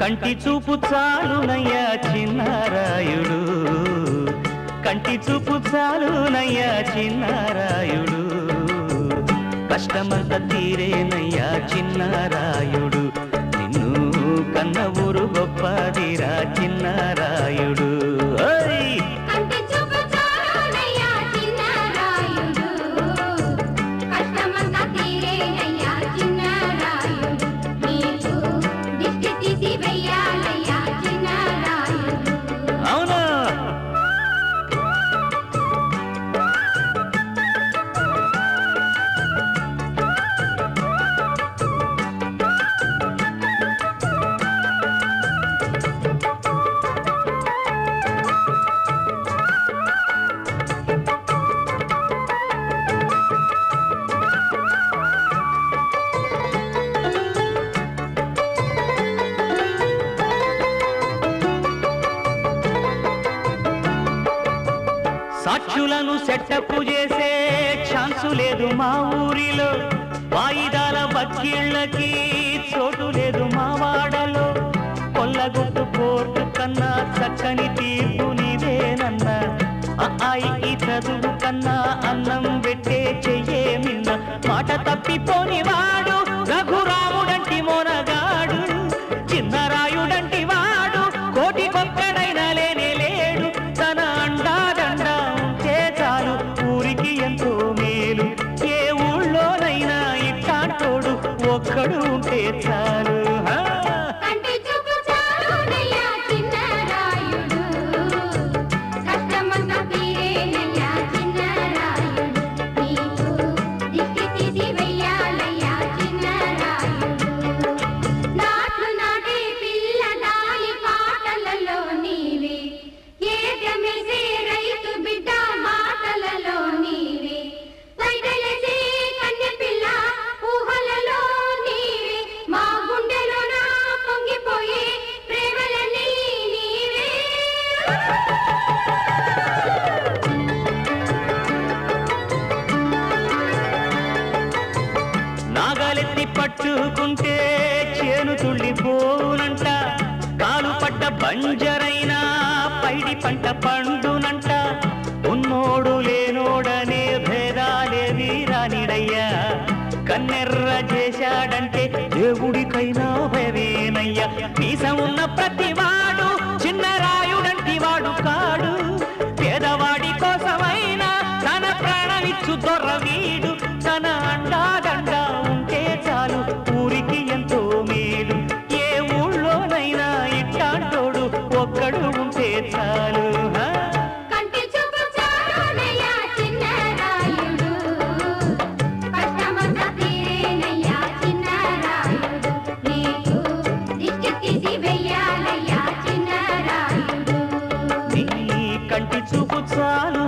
కంటి చూపు చాలునయ్యా చిన్నారాయుడు. కంటి చూపు చాలునయ్యా చిన్నారాయుడు. కష్టమంత తీరేనయ్యా చిన్నారాయుడు. నిన్ను కన్న ఊరు సాక్షులను సెట్టపు చేసే ఛాన్సు లేదు మా ఊరిలో. వాయిదాల వకీళ్ళకి చోటు లేదు మా వాడలో. కొల్లగుట్టు కోర్టు కన్నా చక్కని తీర్పు నీదేనన్నా ఈ చదువు కన్నా అన్నం పెట్టే చెయ్యేమిన్న మాట తప్పిపోని ஏற்ற నాగలెత్తి పట్టుకుంటే చేను తుళ్ళిపోనంట కాలు పడ్డ బంజరైనా పైడి పంట పండునంట. ఉన్నోడు లేనోడనే భేదాలేవి రానిడయ్యా కన్నెర్ర చేశాడంటే దేవుడికైనా భయమేనయ్యా. మీసం ఉన్న ప్రతివాడు చిన్న రాయుడంటి వాడు కాడు. పేదవాడి కోసమైనా తన ప్రాణమిచ్చు దొరవీడు కంటి చూపు చాలు.